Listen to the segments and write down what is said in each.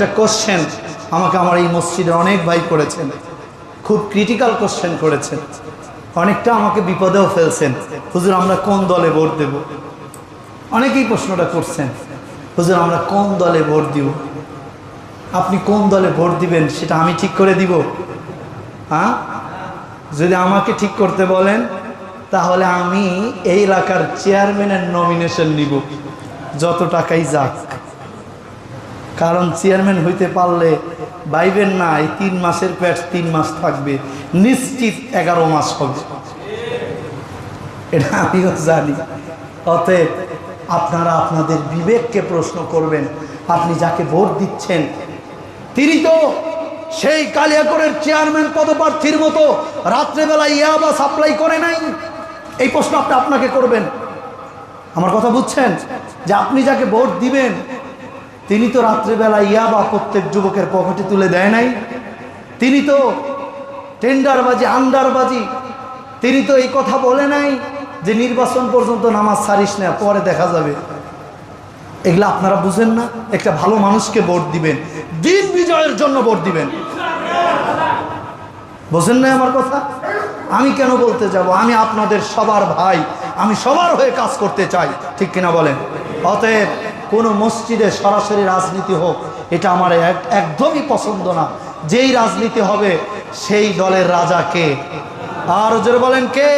একটা কোশ্চেন আমাকে আমার এই মসজিদে অনেক ভাই করেছেন। খুব ক্রিটিক্যাল কোশ্চেন করেছেন। অনেকটা আমাকে বিপদেও ফেলছেন। হুজুর, আমরা কোন দলে ভোট দেব? অনেকেই প্রশ্নটা করছেন, হুজুর, আমরা কোন দলে ভোট দিব? আপনি কোন দলে ভোট দিবেন সেটা আমি ঠিক করে দিব? হ্যাঁ? যদি আমাকে ঠিক করতে বলেন, তাহলে আমি এই এলাকার চেয়ারম্যানের নমিনেশন নিব। যত টাকাই যাক। কারণ চেয়ারম্যান হইতে পারলে বাইবেন না, এই তিন মাসের প্যাট তিন মাস থাকবে। নিশ্চিত এগারো মাস হবে। এটা আমিও জানি। অতএব আপনারা আপনাদের বিবেককে প্রশ্ন করবেন, আপনি যাকে ভোট দিচ্ছেন, তিনি তো সেই কালিয়াকরের চেয়ারম্যান পদপ্রার্থীর মতো রাত্রেবেলা ইয়াবা সাপ্লাই করে নাই। এই প্রশ্ন আপনি আপনাকে করবেন। আমার কথা বুঝছেন? যে আপনি যাকে ভোট দিবেন তিনি তো রাত্রেবেলা ইয়াবা প্রত্যেক যুবকের পকেটে তুলে দেয় নাই। তিনি তো টেন্ডারবাজি, আন্ডারবাজি, তিনি তো এই কথা বলে নাই যে নির্বাচন পর্যন্ত নামাজ সারিস না, পরে দেখা যাবে। এগুলো আপনারা বুঝেন না? একটা ভালো মানুষকে ভোট দিবেন, দিন বিজয়ের জন্য ভোট দিবেন। বোঝেন না আমার কথা? আমি কেন বলতে যাব? আমি আপনাদের সবার ভাই, আমি সবার হয়ে কাজ করতে চাই। ঠিক কিনা বলেন? অতএব কোনো মসজিদে সরাসরি রাজনীতি হোক, এটা আমার এক, একদমই পছন্দ না। যেই রাজনীতি হবে, সেই দলের রাজা কে? আর জোরে বলেন কে?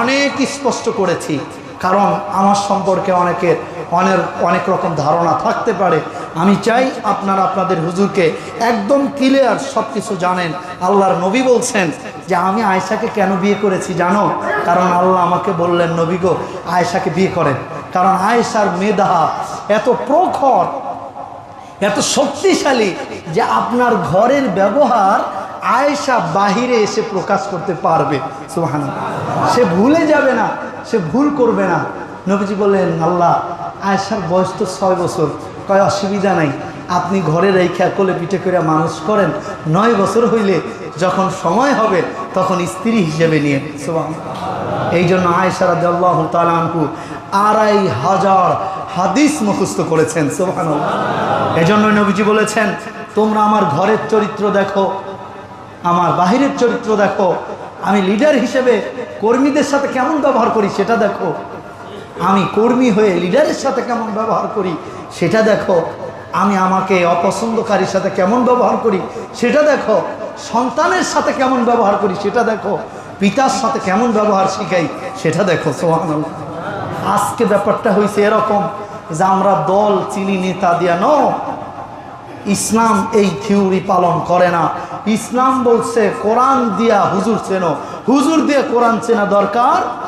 অনেক স্পষ্ট করেছি, কারণ আমার সম্পর্কে অনেকের অনেক অনেক রকম ধারণা থাকতে পারে। আমি চাই আপনারা আপনাদের হুজুরকে একদম ক্লিয়ার সব কিছু জানেন। আল্লাহর নবী বলছেন যে, আমি আয়েশাকে কেন বিয়ে করেছি জানো? কারণ আল্লাহ আমাকে বললেন, নবী গো, আয়েশাকে বিয়ে করেন। কারণ আয়েশার মেধা এত প্রখর, এত শক্তিশালী যে আপনার ঘরের ব্যবহার আয়েশা বাহিরে এসে প্রকাশ করতে পারবে। সুহান সে ভুলে যাবে না, সে ভুল করবে না। নবীজি বললেন, আল্লাহ, আয়েশার বয়স তো ছয় বছর। কয়, অসুবিধা নাই। আপনি ঘরে রেখা কোলে পিঠে করে মানুষ করেন, নয় বছর হইলে যখন সময় হবে, তখন স্ত্রী হিসেবে নিয়ে। সুবহান এই জন্য আয়েশা রাজ্লাহ তালানকু আড়াই হাজার হাদিস মুখস্থ করেছেন সোহান এজন্য নবীজি বলেছেন, তোমরা আমার ঘরের চরিত্র দেখো, আমার বাহিরের চরিত্র দেখো, আমি লিডার হিসেবে কর্মীদের সাথে কেমন ব্যবহার করি সেটা দেখো। আমি কর্মী হয়ে লিডারের সাথে কেমন ব্যবহার করি সেটা দেখো। আমি আমাকে অপছন্দকারীর সাথে কেমন ব্যবহার করি সেটা দেখো। সন্তানের সাথে কেমন ব্যবহার করি সেটা দেখো। পিতার সাথে কেমন ব্যবহার শিখাই সেটা দেখো সোহান আজকে ব্যাপারটা হয়েছে এরকম। যে আমরা দল চিনি নেতা দিয়া, ন। ইসলাম এই থিওরি পালন করে না। ইসলাম বলছে, কোরআন দিয়া হুজুর চেন। হুজুর দিয়ে কোরআন চেনা দরকার?